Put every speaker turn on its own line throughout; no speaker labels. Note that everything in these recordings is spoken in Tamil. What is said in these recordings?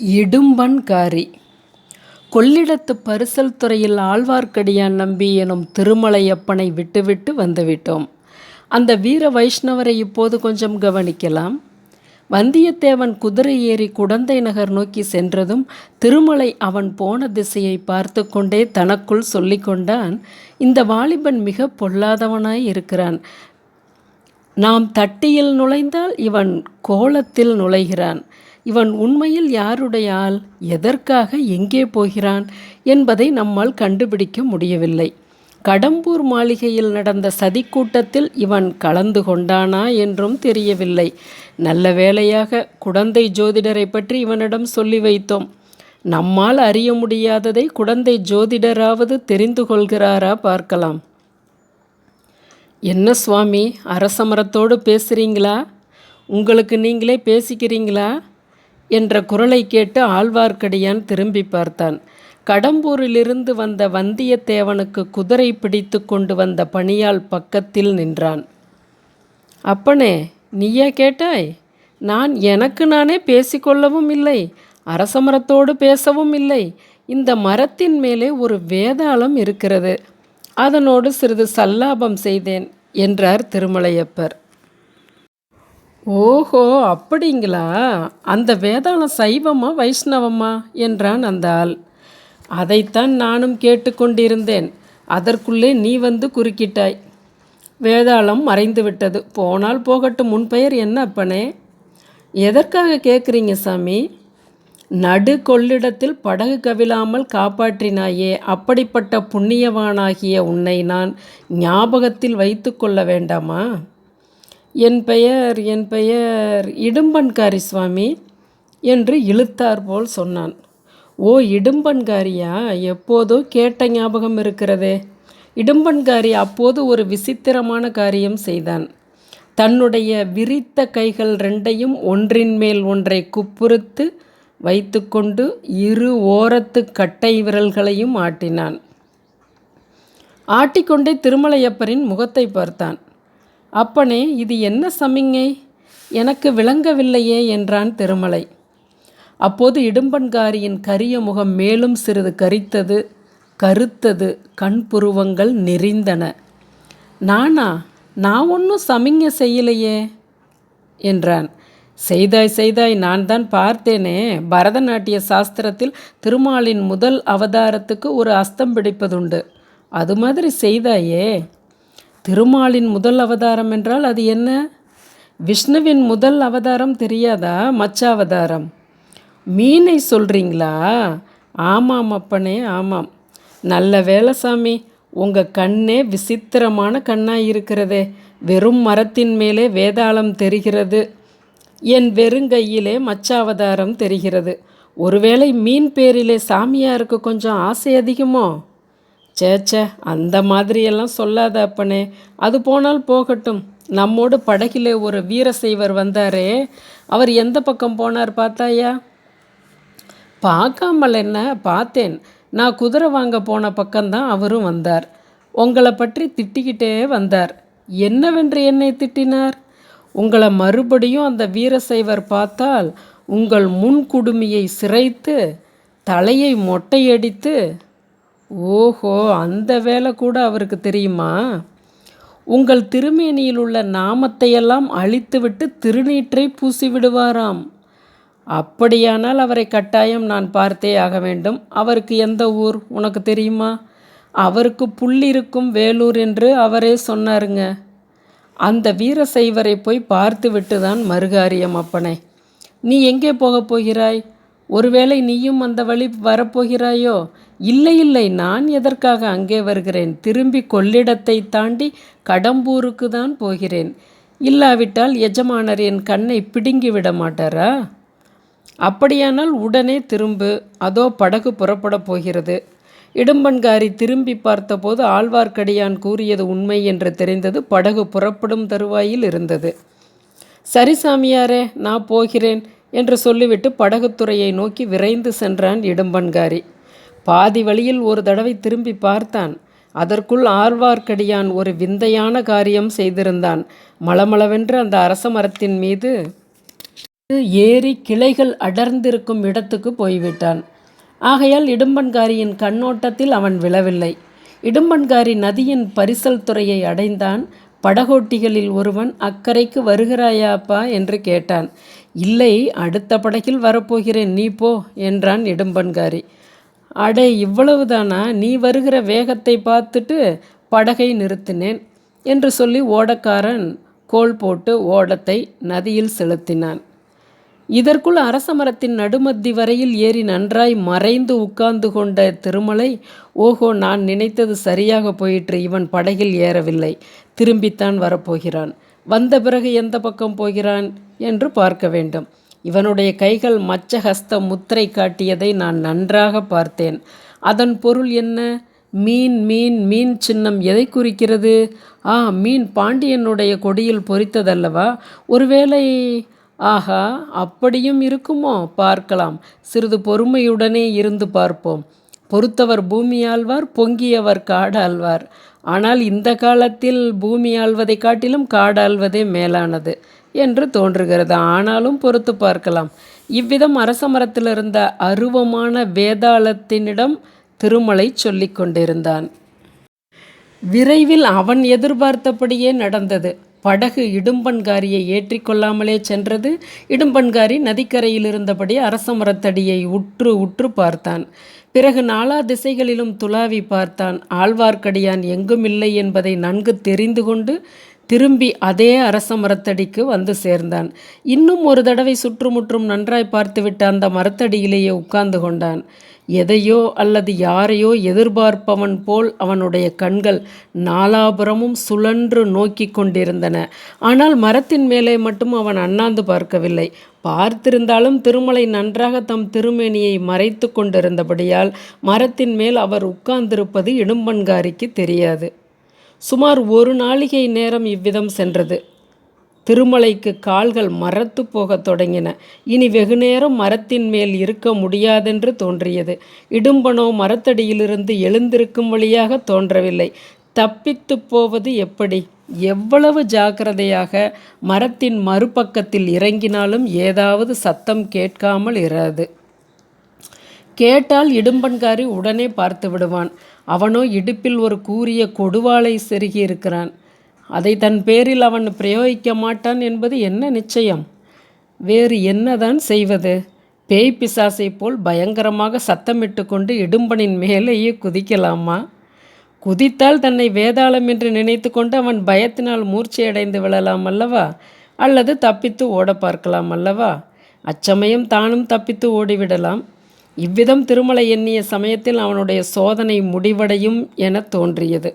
இடும்பன்காரி கொள்ளிடத்து பரிசல் துறையில் ஆழ்வார்க்கடியான் நம்பி எனும் திருமலையப்பனை விட்டுவிட்டு வந்துவிட்டோம். அந்த வீர வைஷ்ணவரை இப்போது கொஞ்சம் கவனிக்கலாம். வந்தியத்தேவன் குதிரை ஏறி குடந்தை நகர் நோக்கி சென்றதும் திருமலை அவன் போன திசையை பார்த்து கொண்டே தனக்குள் சொல்லிக்கொண்டான் இந்த வாலிபன் மிக பொல்லாதவனாய் இருக்கிறான். நாம் தட்டியில் நுழைந்தால் இவன் கோலத்தில் நுழைகிறான். இவன் உண்மையில் யாருடைய ஆள்? எதற்காக எங்கே போகிறான்? என்பதை நம்மால் கண்டுபிடிக்க முடியவில்லை. கடம்பூர் மாளிகையில் நடந்த சதிக்கூட்டத்தில் இவன் கலந்து கொண்டானா என்றும் தெரியவில்லை. நல்ல வேளையாக குடந்தை ஜோதிடரைப் பற்றி இவனிடம் சொல்லி வைத்தோம். நம்மால் அறிய முடியாததை குடந்தை ஜோதிடராவது தெரிந்து கொள்கிறாரா பார்க்கலாம். என்ன சுவாமி அரசமரத்தோடு பேசுகிறீங்களா உங்களுக்கு நீங்களே பேசிக்கிறீங்களா? என்ற குரலைக் கேட்டு ஆழ்வார்க்கடியான் திரும்பி பார்த்தான். கடம்பூரிலிருந்து வந்த வந்தியத்தேவனுக்கு குதிரை பிடித்து கொண்டு வந்த பணியால் பக்கத்தில் நின்றான். அப்பனே நீயா கேட்டாய்? நான் எனக்கு நானே பேசிக்கொள்ளவும் இல்லை அரசமரத்தோடு பேசவும் இல்லை. இந்த மரத்தின் மேலே ஒரு வேதாளம் இருக்கிறது. அதனோடு சிறிது சல்லாபம் செய்தேன் என்றார் திருமலையப்பர். ஓஹோ அப்படிங்களா? அந்த வேதாளம் சைவமா வைஷ்ணவமா? என்றான் அந்த ஆள். அதைத்தான் நானும் கேட்டுக்கொண்டிருந்தேன் அதற்குள்ளே நீ வந்து குறுக்கிட்டாய். வேதாளம் மறைந்துவிட்டது. போனால் போகட்டும் முன் பெயர் என்ன அப்பனே? எதற்காக கேட்குறீங்க சாமி? நடு கொள்ளிடத்தில் படகு கவிழாமல் காப்பாற்றினாயே அப்படிப்பட்ட புண்ணியவானாகிய உன்னை நான் ஞாபகத்தில் வைத்து கொள்ள வேண்டாமா? என் பெயர் என் பெயர் இடும்பன்காரி சுவாமி என்று இழுத்தாற்போல் சொன்னான். ஓ இடும்பன்காரியா? எப்போதோ கேட்ட ஞாபகம் இருக்கிறதே. இடும்பன்காரி அப்போது ஒரு விசித்திரமான காரியம் செய்தான். தன்னுடைய விரித்த கைகள் இரண்டையும் ஒன்றின்மேல் ஒன்றை குப்புறுத்து வைத்துக்கொண்டு இரு ஓரத்துக் கட்டை விரல்களையும் ஆட்டினான். ஆட்டிக்கொண்டே திருமலையப்பரின் முகத்தை பார்த்தான். அப்பனே இது என்ன சமிஞை? எனக்கு விளங்கவில்லையே என்றான் திருமலை. அப்போது இடும்பன்காரியின் கரிய முகம் மேலும் சிறிது கரித்தது கருத்தது கண்புருவங்கள் நெறிந்தன நானா? நான் ஒன்றும் சமிஞை செய்யலையே என்றான். செய்தாய் செய்தாய் நான்தான் பார்த்தேனே பரதநாட்டிய சாஸ்திரத்தில் திருமாலின் முதல் அவதாரத்துக்கு ஒரு அஸ்தம் பிடிப்பதுண்டு. அது மாதிரி செய்தாயே. திருமாலின் முதல் அவதாரம் என்றால் அது என்ன? விஷ்ணுவின் முதல் அவதாரம் தெரியாதா? மச்சாவதாரம். மீனை சொல்கிறீங்களா ஆமாம் அப்பனே ஆமாம். நல்ல வேலை சாமி உங்கள் கண்ணே விசித்திரமான கண்ணாக இருக்கிறதே வெறும் மரத்தின் மேலே வேதாளம் தெரிகிறது. என் வெறுங்கையிலே மச்சாவதாரம் தெரிகிறது. ஒருவேளை மீன் பேரிலே சாமியாருக்கு கொஞ்சம் ஆசை அதிகமோ? சேச்சே அந்த மாதிரியெல்லாம் சொல்லாத அப்பனே. அது போனால் போகட்டும். நம்மோடு படகிலே ஒரு வீரசைவர் வந்தாரே அவர் எந்த பக்கம் போனார் பார்த்தாயா? பார்க்காமல் என்ன பார்த்தேன். நான் குதிரை வாங்க போன பக்கம்தான் அவரும் வந்தார். உங்களை பற்றி திட்டிக்கிட்டே வந்தார். என்னவென்று என்னை திட்டினார்? உங்களை மறுபடியும் அந்த வீரசைவர் பார்த்தால் உங்கள் முன்குடுமியை சிரைத்து தலையை மொட்டையடித்து ஓஹோ அந்த வேலை கூட அவருக்கு தெரியுமா? உங்கள் திருமேனியில் உள்ள நாமத்தையெல்லாம் அழித்துவிட்டு திருநீற்றைப் பூசிவிடுவாராம். அப்படியானால் அவரை கட்டாயம் நான் பார்த்தே ஆக வேண்டும். அவருக்கு எந்த ஊர்? உனக்கு தெரியுமா? அவருக்கு புள்ளிருக்கும் வேலூர் என்று அவரே சொன்னாருங்க. அந்த வீரசைவரை போய் பார்த்துவிட்டு தான் மறுகாரியம் அப்பனே. நீ எங்கே போகப் போகிறாய்? ஒருவேளை நீயும் அந்த வழி வரப்போகிறாயோ? இல்லை இல்லை நான் எதற்காக அங்கே வருகிறேன். திரும்பி கொள்ளிடத்தைத் தாண்டி கடம்பூருக்கு தான் போகிறேன். இல்லாவிட்டால் எஜமானர் என் கண்ணை பிடுங்கி விட மாட்டாரா? அப்படியானால் உடனே திரும்பு. அதோ படகு புறப்படப் போகிறது. இடும்பன்காரி திரும்பிப் பார்த்தபோது ஆழ்வார்க்கடியான் கூறியது உண்மை என்று தெரிந்தது. படகு புறப்படும் தருவாயில் இருந்தது. சரி சாமியாரே நான் போகிறேன் என்று சொல்லிவிட்டு படகுத்துறையை நோக்கி விரைந்து சென்றான் இடும்பன்காரி. பாதி வழியில் ஒரு தடவை திரும்பி பார்த்தான். அதற்குள் ஆழ்வார்க்கடியான் ஒரு விந்தையான காரியம் செய்திருந்தான். மளமளவென்று அந்த அரச மரத்தின் மீது ஏறி கிளைகள் அடர்ந்திருக்கும் இடத்துக்கு போய்விட்டான். ஆகையால் இடும்பன்காரியின் கண்ணோட்டத்தில் அவன் விழவில்லை. இடும்பன்காரி நதியின் பரிசல் துறையை அடைந்தான். படகோட்டிகளில் ஒருவன் அக்கறைக்கு வருகிறாயாப்பா என்று கேட்டான். இல்லை அடுத்த படகில் வரப்போகிறேன். நீ போ என்றான் இடும்பன்காரி. அடே இவ்வளவுதானா? நீ வருகிற வேகத்தை பார்த்துட்டு படகை நிறுத்தினேன் என்று சொல்லி ஓடக்காரன் கோல் போட்டு ஓடத்தை நதியில் செலுத்தினான். இதற்குள் அரச மரத்தின் நடுமத்தி வரையில் ஏறி நன்றாய் மறைந்து உட்கார்ந்து கொண்ட திருமலை ஓஹோ நான் நினைத்தது சரியாக போயிற்று. இவன் படகில் ஏறவில்லை. திரும்பித்தான் வரப்போகிறான். வந்த பிறகு எந்த பக்கம் போகிறான்? என்று பார்க்க வேண்டும். இவனுடைய கைகள் மச்சஹஸ்த முத்திரை காட்டியதை நான் நன்றாக பார்த்தேன். அதன் பொருள் என்ன? மீன் மீன் மீன் சின்னம் எதை குறிக்கிறது? ஆ மீன் பாண்டியனுடைய கொடியில் பொறித்ததல்லவா? ஒருவேளை ஆஹா அப்படியும் இருக்குமோ? பார்க்கலாம். சிறிது பொறுமையுடனே இருந்து பார்ப்போம். பொறுத்தவர் பூமி ஆழ்வார் பொங்கியவர் காடாழ்வார் ஆனால் இந்த காலத்தில் பூமி ஆழ்வதை காட்டிலும் காடாழ்வதே மேலானது. என்று தோன்றுகிறது. ஆனாலும் பொறுத்து பார்க்கலாம். இவ்விதம் அரச மரத்திலிருந்த அருவமான வேதாளத்தினிடம் திருமலை சொல்லிக் கொண்டிருந்தான். விரைவில் அவன் எதிர்பார்த்தபடியே நடந்தது. படகு இடும்பன்காரியை ஏற்றிக்கொள்ளாமலே சென்றது. இடும்பன்காரி நதிக்கரையில் இருந்தபடி அரச மரத்தடியை உற்று உற்று பார்த்தான். பிறகு நாலா திசைகளிலும் துளாவி பார்த்தான். ஆழ்வார்க்கடியான் எங்குமில்லை என்பதை நன்கு தெரிந்து கொண்டு திரும்பி அதே அரச மரத்தடிக்கு வந்து சேர்ந்தான். இன்னும் ஒரு தடவை சுற்றுமுற்றும் நன்றாய் பார்த்துவிட்டு அந்த மரத்தடியிலேயே உட்கார்ந்து கொண்டான். எதையோ அல்லது யாரையோ எதிர்பார்ப்பவன் போல் அவனுடைய கண்கள் நாலாபுரமும் சுழன்று நோக்கி கொண்டிருந்தன. ஆனால் மரத்தின் மேலே மட்டும் அவன் அண்ணாந்து பார்க்கவில்லை. பார்த்திருந்தாலும் திருமலை நன்றாக தம் திருமேனியை மறைத்து கொண்டிருந்தபடியால் மரத்தின் மேல் அவர் உட்கார்ந்திருப்பது இடும்பன்காரிக்கு தெரியாது. சுமார் ஒரு நாளிகை நேரம் இவ்விதம் சென்றது. திருமலைக்கு கால்கள் மரத்து போகத் தொடங்கின. இனி வெகுநேரம் மரத்தின் மேல் இருக்க முடியாதென்று தோன்றியது. இடும்பனோ மரத்தடியிலிருந்து எழுந்திருக்கும் வழியாக தோன்றவில்லை. தப்பித்து போவது எப்படி? எவ்வளவு ஜாக்கிரதையாக மரத்தின் மறுபக்கத்தில் இறங்கினாலும் ஏதாவது சத்தம் கேட்காமல் இராது. கேட்டால் இடும்பன்காரி உடனே பார்த்து விடுவான். அவனோ இடுப்பில் ஒரு கூரிய கொடுவாளை செருகி இருக்கிறான். அதை தன் பேரில் அவன் பிரயோகிக்க மாட்டான் என்பது என்ன நிச்சயம்? வேறு என்னதான் செய்வது? பேய் பிசாசை போல் பயங்கரமாக சத்தமிட்டு கொண்டு இடும்பனின் மேலேயே குதிக்கலாமா? குதித்தால் தன்னை வேதாளம் என்று நினைத்து கொண்டு அவன் பயத்தினால் மூர்ச்சையடைந்து விழலாம் அல்லவா? அல்லது தப்பித்து ஓட பார்க்கலாம் அல்லவா? அச்சமயம் தானும் தப்பித்து ஓடிவிடலாம். இவ்விதம் திருமலை எண்ணிய சமயத்தில் அவனுடைய சோதனை முடிவடையும் என தோன்றியது.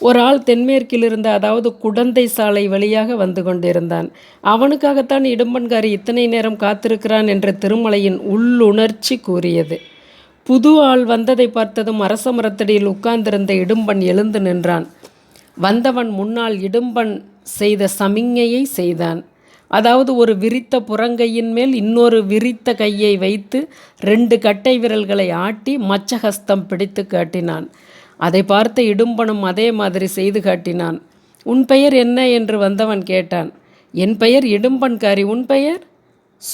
ஒரு ஆள் தென்மேற்கில் இருந்த அதாவது குடந்தை சாலை வழியாக வந்து கொண்டிருந்தான். அவனுக்காகத்தான் இடும்பன்காரி இத்தனை நேரம் காத்திருக்கிறான் என்ற திருமலையின் உள்ளுணர்ச்சி கூறியது. புது ஆள் வந்ததை பார்த்ததும் அரச மரத்தடியில் உட்கார்ந்திருந்த இடும்பன் எழுந்து நின்றான். வந்தவன் முன்னால் இடும்பன் செய்த சமிங்கையை செய்தான். அதாவது ஒரு விரித்த புறங்கையின் மேல் இன்னொரு விரித்த கையை வைத்து ரெண்டு கட்டை விரல்களை ஆட்டி மச்சஹஸ்தம் பிடித்து காட்டினான். அதை பார்த்த இடும்பனும் அதே மாதிரி செய்து காட்டினான். உன் பெயர் என்ன? என்று வந்தவன் கேட்டான். என் பெயர் இடும்பன்காரி. உன் பெயர்?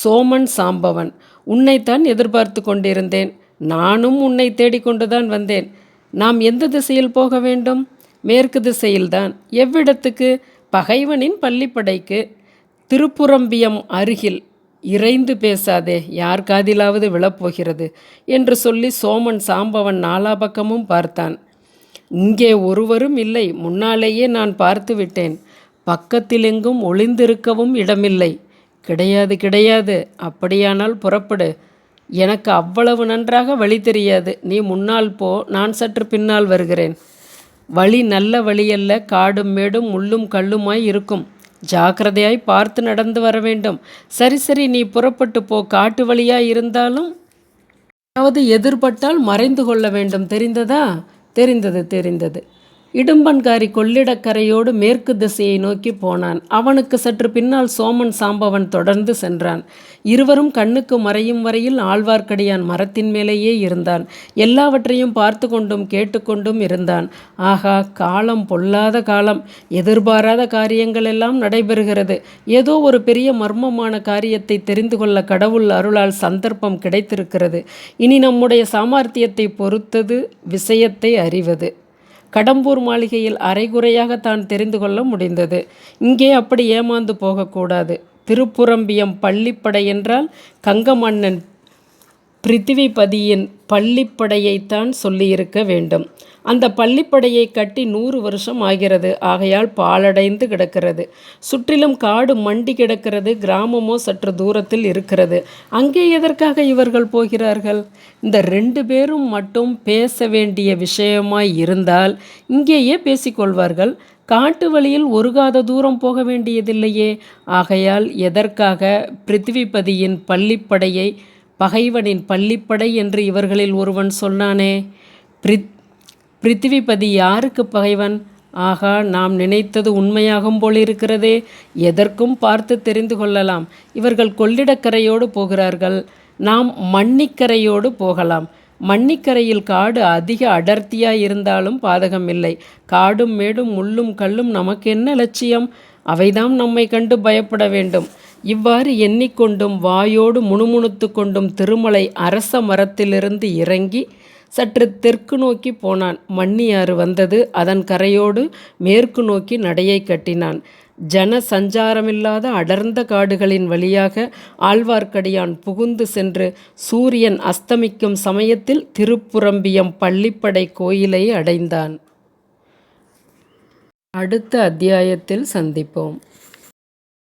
சோமன் சாம்பவன். உன்னைத்தான் எதிர்பார்த்து கொண்டிருந்தேன். நானும் உன்னை தேடிக்கொண்டுதான் வந்தேன். நாம் எந்த திசையில் போக வேண்டும்? மேற்கு திசையில்தான். எவ்விடத்துக்கு? பகைவனின் பள்ளிப்படைக்கு. திருப்புரம்பியம் அருகில் இறைந்து பேசாதே யார் காதிலாவது விழப்போகிறது? என்று சொல்லி சோமன் சாம்பவன் நாலா பக்கமும் பார்த்தான். இங்கே ஒருவரும் இல்லை முன்னாலேயே நான் பார்த்து விட்டேன். பக்கத்திலெங்கும் ஒளிந்திருக்கவும் இடமில்லை. கிடையாது கிடையாது அப்படியானால் புறப்படு. எனக்கு அவ்வளவு நன்றாக வழி தெரியாது. நீ முன்னால் போ நான் சற்று பின்னால் வருகிறேன். வழி நல்ல வழியல்ல காடும் மேடும் முள்ளும் கல்லுமாய் இருக்கும். ஜாக்கிரதையாய் பார்த்து நடந்து வர வேண்டும். சரி சரி நீ புறப்பட்டு போ. காட்டு வழியாய் இருந்தாலும் அதாவது எதிர்பட்டால் மறைந்து கொள்ள வேண்டும். தெரிந்ததா? தெரிந்தது தெரிந்தது. இடும்பன்காரி கொள்ளிடக்கரையோடு மேற்கு திசையை நோக்கி போனான். அவனுக்கு சற்று பின்னால் சோமன் சாம்பவன் தொடர்ந்து சென்றான். இருவரும் கண்ணுக்கு மறையும் வரையில் ஆழ்வார்க்கடியான் மரத்தின் மேலேயே இருந்தான். எல்லாவற்றையும் பார்த்து கொண்டும் கேட்டுக்கொண்டும் இருந்தான். ஆகா காலம் பொல்லாத காலம். எதிர்பாராத காரியங்கள் எல்லாம் நடைபெறுகிறது. ஏதோ ஒரு பெரிய மர்மமான காரியத்தை தெரிந்து கொள்ள கடவுள் அருளால் சந்தர்ப்பம் கிடைத்திருக்கிறது. இனி நம்முடைய சாமர்த்தியத்தை பொறுத்தது விஷயத்தை அறிவது. கடம்பூர் மாளிகையில் அரைகுறையாக தான் தெரிந்து கொள்ள முடிந்தது. இங்கே அப்படி ஏமாந்து போகக்கூடாது. திருப்புரம்பியம் பள்ளிப்படை என்றால் கங்கமன்னன் பிருத்திவிபதியின் பள்ளிப்படையைத்தான் சொல்லியிருக்க வேண்டும். அந்த பள்ளிப்படையை கட்டி நூறு வருஷம் ஆகிறது. ஆகையால் பாலடைந்து கிடக்கிறது. சுற்றிலும் காடு மண்டி கிடக்கிறது. கிராமமோ சற்று தூரத்தில் இருக்கிறது. அங்கே எதற்காக இவர்கள் போகிறார்கள்? இந்த ரெண்டு பேரும் மட்டும் பேச வேண்டிய விஷயமாய் இருந்தால் இங்கேயே பேசிக்கொள்வார்கள் காட்டு வழியில் ஒருகாத தூரம் போக வேண்டியதில்லையே. ஆகையால் எதற்காக பிருத்திவிபதியின் பள்ளிப்படையை பகைவனின் பள்ளிப்படை என்று இவர்களில் ஒருவன் சொன்னானே? பிரித் பிருத்திவிபதி யாருக்கு பகைவன்? ஆகா நாம் நினைத்தது உண்மையாகும் போலிருக்கிறதே எதற்கும் பார்த்து தெரிந்து கொள்ளலாம். இவர்கள் கொள்ளிடக்கரையோடு போகிறார்கள். நாம் மண்ணிக்கரையோடு போகலாம். மண்ணிக்கரையில் காடு அதிக அடர்த்தியாக இருந்தாலும் பாதகமில்லை காடும் மேடும் முள்ளும் கல்லும் நமக்கு என்ன லட்சியம்? அவைதாம் நம்மை கண்டு பயப்பட வேண்டும். இவ்வாறு எண்ணிக்கொண்டும் வாயோடு முணுமுணுத்து கொண்டும் திருமலை அரச மரத்திலிருந்து இறங்கி சற்று தெற்கு நோக்கி போனான். மண்ணியாறு வந்தது. அதன் கரையோடு மேற்கு நோக்கி நடையை கட்டினான். ஜன சஞ்சாரமில்லாத அடர்ந்த காடுகளின் வழியாக ஆழ்வார்க்கடியான் புகுந்து சென்று சூரியன் அஸ்தமிக்கும் சமயத்தில் திருப்புரம்பியம் பள்ளிப்படை கோயிலை அடைந்தான். அடுத்த அத்தியாயத்தில் சந்திப்போம்.